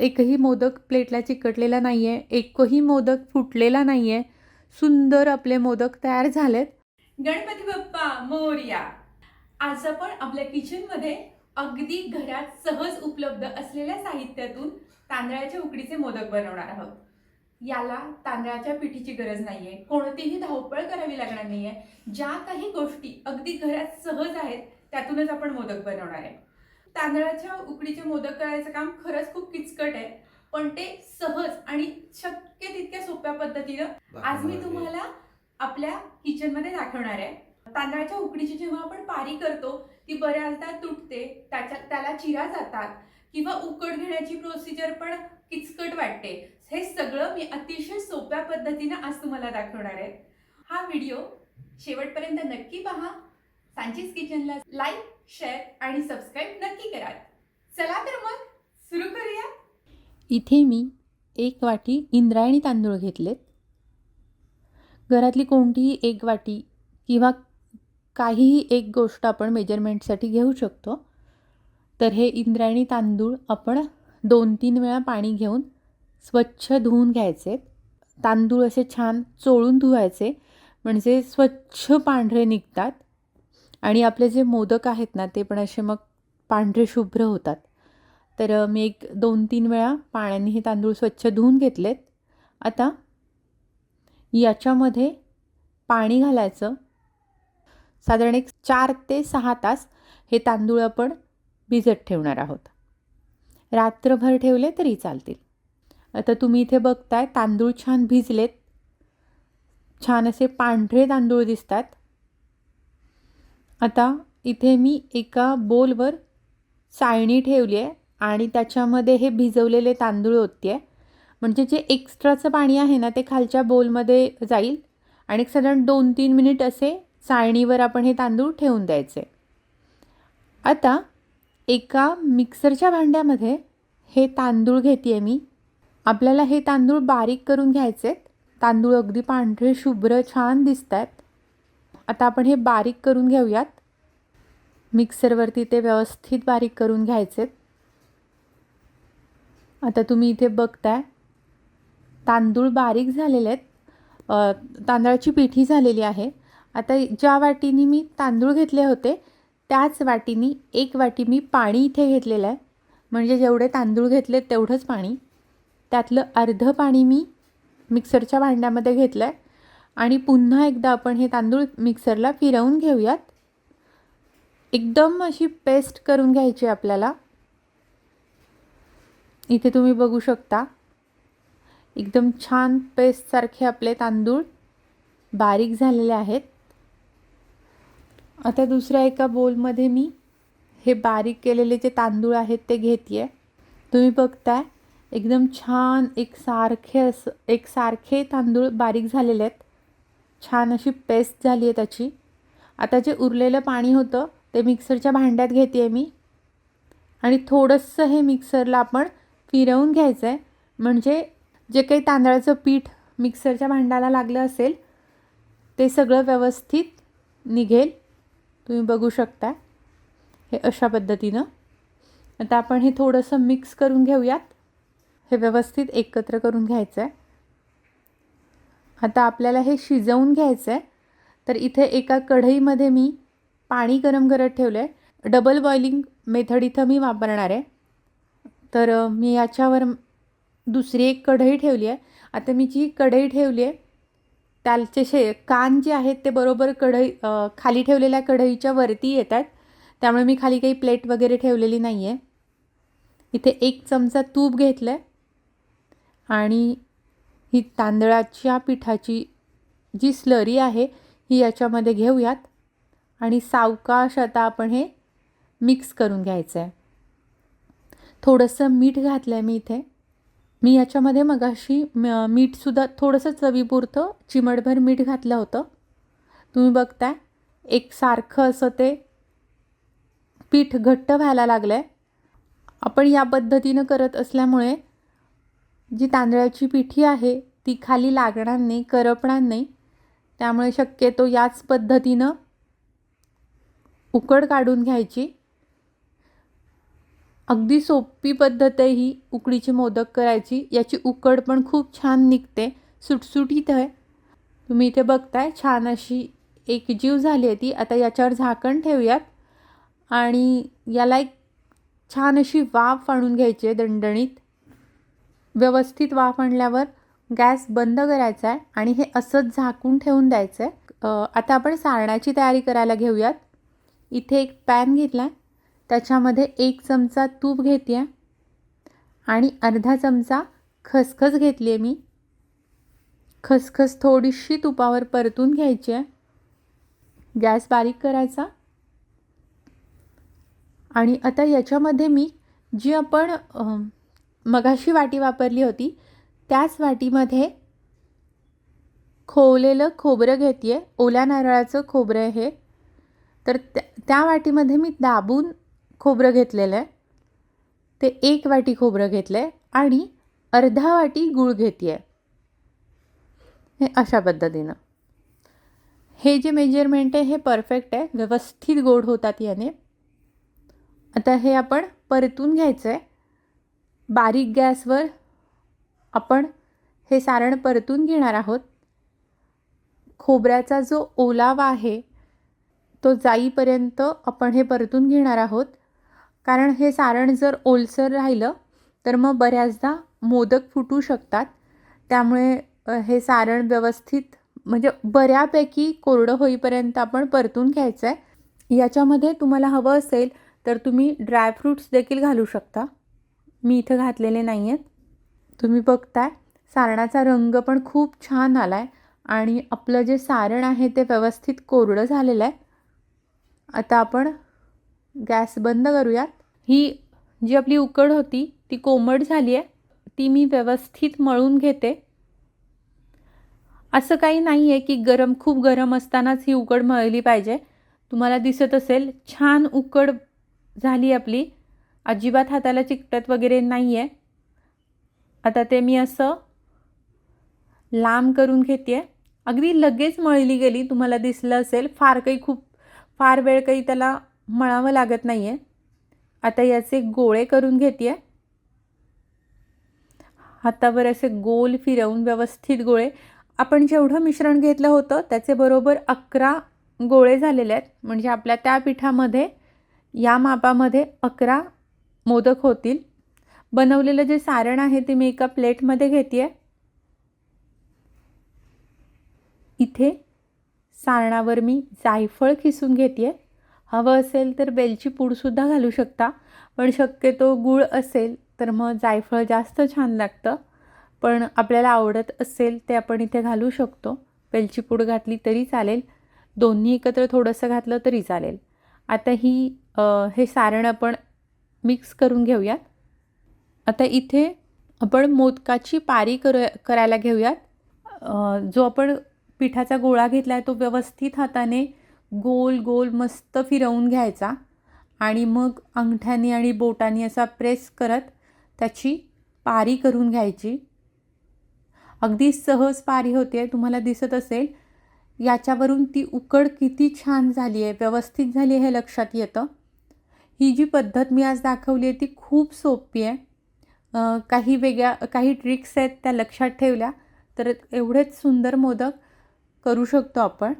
एकही मोदक प्लेटला चिकटलेला नाही आहे एकही मोदक फुटलेला नाही आहे सुंदर आपले मोदक तयार झालेत. गणपती बाप्पा मोर्या. आज आपण आपल्या किचनमध्ये अगदी घरात सहज उपलब्ध असलेल्या साहित्यातून तांदळाच्या उकडीचे मोदक बनवणार आहोत. याला तांदळाच्या पिठीची गरज नाही आहे कोणतीही धावपळ करावी लागणार नाहीये. ज्या काही गोष्टी अगदी घरात सहज आहेत त्यातूनच आपण मोदक बनवणार आहे. तांदळाच्या उकडीचे मोदक करायचं काम खरंच खूप किचकट आहे. पण ते सहज आणि शक्य तितक्या सोप्या पद्धतीनं आज मी तुम्हाला आपल्या किचनमध्ये दाखवणार आहे. तांदळाच्या उकडीची जेव्हा आपण पारी करतो ती बऱ्याचदा तुटते त्याच्या त्याला चिरा जातात किंवा उकड घेण्याची प्रोसिजर पण किचकट वाटते. हे सगळं मी अतिशय सोप्या पद्धतीनं आज तुम्हाला दाखवणार आहे. हा व्हिडिओ शेवटपर्यंत नक्की पहा. सांचीज किचनला लाईक शेअर आणि सबस्क्राईब नक्की करा चला तर मग सुरू करूया. इथे मी एक वाटी इंद्रायणी तांदूळ घेतलेत. घरातली कोणतीही एक वाटी किंवा काहीही एक गोष्ट आपण मेजरमेंटसाठी घेऊ शकतो. तर हे इंद्रायणी तांदूळ आपण दोन तीन वेळा पाणी घेऊन स्वच्छ धुवून घ्यायचे. तांदूळ असे छान चोळून धुवायचे. म्हणजे स्वच्छ पांढरे निघतात. आणि आपले जे मोदक आहेत ना ते पण असे मग पांढरे शुभ्र होतात. तर मी एक दोन तीन वेळा पाण्याने हे तांदूळ स्वच्छ धुवून घेतलेत. आता याच्यामध्ये पाणी घालायचं. साधारण एक चार ते सहा तास हे तांदूळ आपण भिजत ठेवणार आहोत. रात्रभर ठेवले तरी चालतील. आता तुम्ही इथे बघताय तांदूळ छान भिजलेत. छान असे पांढरे तांदूळ दिसतात. आता इथे मी एका बोलवर चाळणी ठेवली आहे आणि त्याच्यामध्ये हे भिजवलेले तांदूळ ओतते म्हणजे जे एक्स्ट्राचं पाणी आहे ना ते खालच्या बोलमध्ये जाईल आणि साधारण दोन तीन मिनिट असे चाळणीवर आपण हे तांदूळ ठेवून द्यायचे. आता एका मिक्सरच्या भांड्यामध्ये हे तांदूळ घेते मी. आपल्याला हे तांदूळ बारीक करून घ्यायचे तांदूळ अगदी पांढरे शुभ्र छान दिसत आहेत आता आपण हे बारीक करून घेऊयात. मिक्सरवरती ते व्यवस्थित बारीक करून घ्यायचे. आता तुम्ही इथे बघताय तांदूळ बारीक झालेले आहेत. तांदळाची पिठी झालेली आहे. आता ज्या वाटीनी मी तांदूळ घेतले होते त्याच वाटीनी एक वाटी मी पाणी इथे घेतलेलं आहे. म्हणजे जेवढे तांदूळ घेतले तेवढंच पाणी. त्यातलं अर्धं पाणी मी मिक्सरच्या भांड्यामध्ये घेतलं आहे आणि पुन्हा एकदा आपण हे तांदूळ मिक्सरला फिरवून घेऊयात. एकदम अशी पेस्ट करून घ्यायची आपल्याला. इथे तुम्ही बघू शकता. एकदम छान पेस्टसारखे आपले तांदूळ बारीक झालेले आहेत. आता दुसऱ्या एका बोलमध्ये मी हे बारीक केलेले जे तांदूळ आहेत ते घेते तुम्ही बघताय एकदम छान एक सारखे असं एक सारखे तांदूळ बारीक झालेले आहेत. छान अशी पेस्ट झाली आहे त्याची. आता जे उरलेलं पाणी होतं ते मिक्सरच्या भांड्यात घेते आहे मी. आणि थोडंसं हे मिक्सरला आपण फिरवून घ्यायचं आहे म्हणजे जे काही तांदळाचं पीठ मिक्सरच्या भांड्याला लागलं असेल ते सगळं व्यवस्थित निघेल. तुम्ही बघू शकता हे अशा पद्धतीनं. आता आपण हे थोडंसं मिक्स करून घेऊयात. हे व्यवस्थित एकत्र करून घ्यायचं आहे आता आपल्याला हे शिजवून घ्यायचं आहे तर इथे एका कढईमध्ये मी पाणी गरम करत ठेवलं आहे डबल बॉइलिंग मेथड इथं मी वापरणार आहे. तर मी याच्यावर दुसरी एक कढई ठेवली आहे. आता मी जी कढई ठेवली आहे त्याचे शे कान जे आहेत ते बरोबर कढई खाली ठेवलेल्या कढईच्या वरती येतात त्यामुळे मी खाली काही प्लेट वगैरे ठेवलेली नाही आहे इथे एक चमचा तूप घेतलं आहे आणि ही तांदळाच्या पिठाची जी स्लरी आहे ही याच्यामध्ये घेऊयात. आणि सावकाश आता आपण हे मिक्स करून घ्यायचं आहे थोडंसं मीठ घातलं आहे मी इथे. मी याच्यामध्ये मगाशी म- मीठसुद्धा थोडंसं चवीपुरतं चिमटभर मीठ घातलं होतं. तुम्ही बघताय एक सारखं असं ते पीठ घट्ट व्हायला लागलं आहे आपण या पद्धतीनं करत असल्यामुळे जी तांदळाची पिठी आहे ती खाली लागणार नाही करपणार नाही. त्यामुळे शक्यतो याच पद्धतीनं उकड काढून घ्यायची. अगदी सोपी पद्धत आहे ही उकडीची मोदक करायची. याची उकड पण खूप छान निघते. सुटसुटीत आहे. तुम्ही इथे बघताय छान अशी एकजीव झाली आहे ती. आता याच्यावर झाकण ठेवूयात. आणि याला एक छान अशी वाफ आणून घ्यायची आहे दणदणीत. व्यवस्थित वाफ आणल्यावर गॅस बंद करायचा आहे आणि हे असंच झाकून ठेवून द्यायचं आहे. आता आपण सारणाची तयारी करायला घेऊयात. इथे एक पॅन घेतला आहे त्याच्यामध्ये एक चमचा तूप घेते आहे आणि अर्धा चमचा खसखस घेतली आहे मी. खसखस थोडीशी तुपावर परतून घ्यायची आहे. गॅस बारीक करायचा. आणि आता याच्यामध्ये मी जी आपण मगाशी वाटी वापरली होती त्याच वाटीमध्ये खोवलेलं खोबरं घेते आहे ओल्या नारळाचं खोबरं हे. तर त्या त्या वाटीमध्ये मी दाबून खोबरं घेतलेलं आहे. ते एक वाटी खोबरं घेतलं आहे आणि अर्धा वाटी गूळ घेते आहे हे अशा पद्धतीनं. हे जे मेजरमेंट आहे हे परफेक्ट आहे. व्यवस्थित गोड होतात याने. आता हे आपण परतून घ्यायचं आहे बारीक गॅसवर आपण हे सारण परतून घेणार आहोत. खोबऱ्याचा जो ओलावा आहे तो जाईपर्यंत आपण हे परतून घेणार आहोत. कारण हे सारण जर ओलसर राहिलं तर मग बऱ्याचदा मोदक फुटू शकतात. त्यामुळे हे सारण व्यवस्थित म्हणजे बऱ्यापैकी कोरडं होईपर्यंत आपण परतून घ्यायचं आहे याच्यामध्ये तुम्हाला हवं असेल तर तुम्ही ड्रायफ्रूट्स देखील घालू शकता. मी इथं घातलेले नाही आहेत तुम्ही बघताय सारणाचा रंग पण खूप छान आला आहे आणि आपलं जे सारण आहे ते व्यवस्थित कोरडं झालेलं आहे. आता आपण गॅस बंद करूयात. ही जी आपली उकड होती ती कोमट झाली आहे. ती मी व्यवस्थित मळून घेते. असं काही नाही आहे की गरम खूप गरम असतानाच ही उकड मळली पाहिजे. तुम्हाला दिसत असेल छान उकड झाली आपली. अजिबात हाताला चिकटत वगैरे नाही आहे आता ते मी असं लांब करून घेते अगदी लगेच मळली गेली तुम्हाला दिसलं असेल. फार काही खूप फार वेळ काही त्याला मळावं लागत नाही आहे आता याचे गोळे करून घेते हातावर असे गोल फिरवून व्यवस्थित गोळे. आपण जेवढं मिश्रण घेतलं होतं त्याचे बरोबर अकरा गोळे झालेले आहेत. म्हणजे आपल्या त्या पिठामध्ये या मापामध्ये अकरा मोदक होतील. बनवलेलं जे सारण आहे ते मी एका प्लेटमध्ये घेते इथे सारणावर मी जायफळ खिसून घेते हवं असेल तर वेलची पूडसुद्धा घालू शकता. पण शक्यतो गूळ असेल तर मग जायफळ जास्त छान लागतं. पण आपल्याला आवडत असेल ते आपण इथे घालू शकतो. वेलची पूड घातली तरी चालेल. दोन्ही एकत्र थोडंसं घातलं तरी चालेल. आता ही हे सारण आपण मिक्स करून घेऊयात. आता इथे आपण मोदकाची पारी कर करायला घेऊयात. जो आपण पिठाचा गोळा घेतला आहे तो व्यवस्थित हाताने गोल गोल मस्त फिरवून घ्यायचा. आणि मग अंगठ्याने आणि बोटाने असा प्रेस करत त्याची पारी करून घ्यायची. अगदी सहज पारी होते तुम्हाला दिसत असेल. याच्यावरून ती उकड किती छान झाली आहे व्यवस्थित झाली आहे हे लक्षात येतं. ही जी पद्धत मी आज दाखवली आहे ती खूप सोपी आहे. काही वेगळ्या काही ट्रिक्स आहेत त्या लक्षात ठेवल्या. तर एवढेच सुंदर मोदक करू शकतो आपण.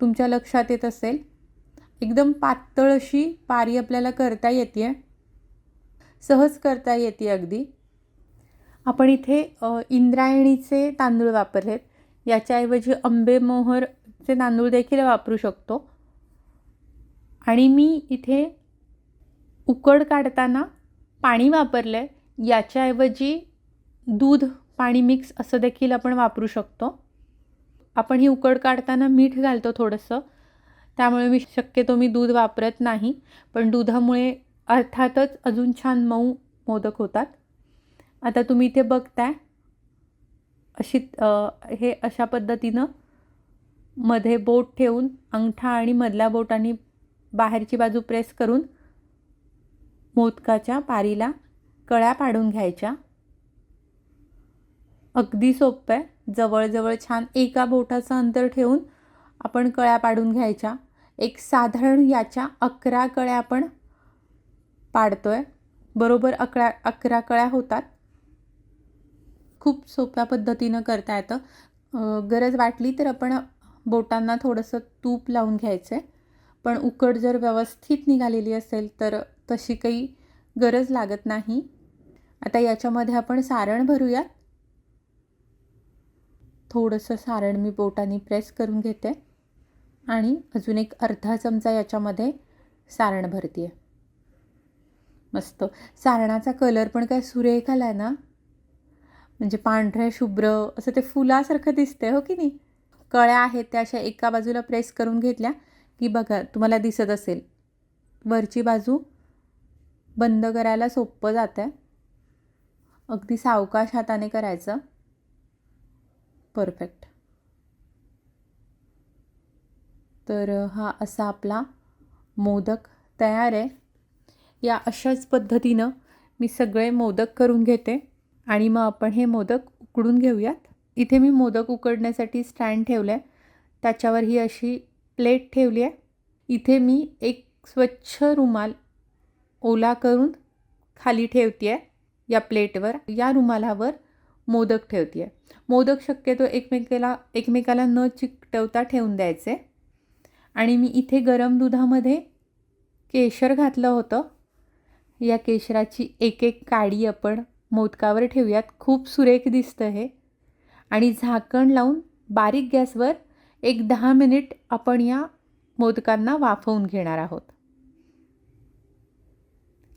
तुमच्या लक्षात येत असेल? एकदम पातळ अशी पारी आपल्याला करता येते सहज करता येते अगदी. आपण इथे इंद्रायणीचे तांदूळ वापरलेत. याच्याऐवजी आंबेमोहरचे तांदूळ देखील वापरू शकतो. आणि मी इथे उकड काढताना पाणी वापरलं आहे याच्याऐवजी दूध पाणी मिक्स असं देखील आपण वापरू शकतो. आपण ही उकड काढताना मीठ घालतो थोडंसं. त्यामुळे मी शक्यतो मी दूध वापरत नाही. पण दुधामुळे अर्थातच अजून छान मऊ मोदक होतात. आता तुम्ही इथे बघताय. अशी हे अशा पद्धतीनं मध्ये बोट ठेवून अंगठा आणि मधल्या बोटाने बाहेरची बाजू प्रेस करून मोदकाच्या पारीला कळ्या पाडून घ्यायच्या. अगदी सोपं आहे. जवळजवळ छान एका बोटाचं अंतर ठेवून आपण कळ्या पाडून घ्यायच्या. एक साधारण याच्या अकरा कळ्या आपण पाडतो आहे बरोबर अकरा अकरा कळ्या होतात. खूप सोप्या पद्धतीनं करता येतं. गरज वाटली तर आपण बोटांना थोडंसं तूप लावून घ्यायचं आहे पण उकड जर व्यवस्थित निघालेली असेल तर तशी काही गरज लागत नाही. आता याच्यामध्ये आपण सारण भरूयात. थोडंसं सारण मी बोटाने प्रेस करून घेते आणि अजून एक अर्धा चमचा याच्यामध्ये सारण भरते मस्त. सारणाचा कलर पण काय सुरेख आला आहे ना? म्हणजे पांढऱ्या शुभ्र असं ते फुलासारखं दिसतंय हो की नाही? कळ्या आहेत त्या अशा एका बाजूला प्रेस करून घेतल्या की बघा तुम्हाला दिसत असेल. वरची बाजू बंद करायला सोपं जातं आहे अगदी सावकाश हाताने करायचं. परफेक्ट. तर हा असा आपला मोदक तयार आहे. या अशाच पद्धतीनं मी सगळे मोदक करून घेते आणि मग आपण हे मोदक उकडून घेऊयात. इथे मी मोदक उकडण्यासाठी स्टँड ठेवलं आहे त्याच्यावर ही अशी प्लेट ठेवली आहे. इथे मी एक स्वच्छ रुमाल ओला करून खाली ठेवते आहे या प्लेटवर. या रुमालावर मोदक ठेवते आहे मोदक शक्यतो एकमेकाला एकमेकाला न चिकटवता ठेवून द्यायचे. आणि मी इथे गरम दुधामध्ये केशर घातलं होतं. या केशराची एक एक काडी आपण मोदकावर ठेवूयात. खूप सुरेख दिसतं हे. आणि झाकण लावून बारीक गॅसवर एक दहा मिनिट आपण या मोदकांना वाफवून घेणार आहोत.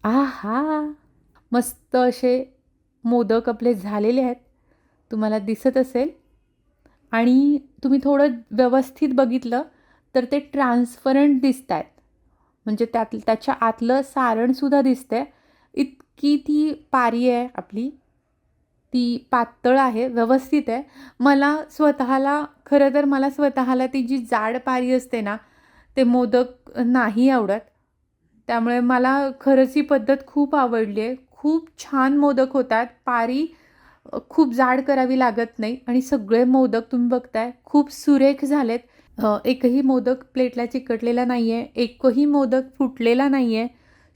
आहा! मस्त असे मोदक आपले झालेले आहेत तुम्हाला दिसत असेल. आणि तुम्ही थोडं व्यवस्थित बघितलं तर ते ट्रान्सपरंट दिसत आहेत म्हणजे त्यात त्याच्या आतलं सारणसुद्धा दिसतंय. इतकी ती पारी आहे आपली. ती पातळ आहे व्यवस्थित आहे. मला स्वतःला खरं तर मला स्वतःला ती जी जाड पारी असते ना ते मोदक नाही आवडत. त्यामुळे मला खरंच ही पद्धत खूप आवडली आहे. खूप छान मोदक होतात. पारी खूप जाड करावी लागत नाही आणि सगळे मोदक तुम्ही बघताय खूप सुरेख झालेत. एकही मोदक प्लेटला चिकटलेला नाही आहे एकही मोदक फुटलेला नाही आहे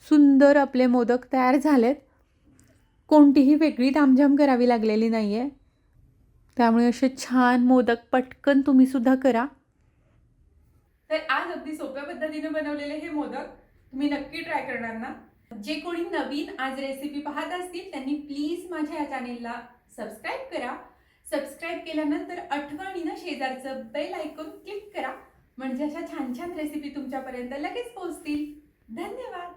सुंदर आपले मोदक तयार झालेत. कोणतीही वेगळी तामझाम करावी लागलेली नाही आहे त्यामुळे असे छान मोदक पटकन तुम्ही सुद्धा करा. तर आज अगदी सोप्या पद्धतीने बनवलेले हे मोदक तुम्ही नक्की ट्राय करणार ना? जे कोणी नवीन आज रेसिपी पाहत असतील त्यांनी प्लीज माझ्या या चॅनेलला सबस्क्राईब करा. सबस्क्राईब केल्यानंतर आठवणीनं शेजारचं बेल ऐकून क्लिक करा. म्हणजे अशा छान छान रेसिपी तुमच्यापर्यंत लगेच पोहोचतील. धन्यवाद!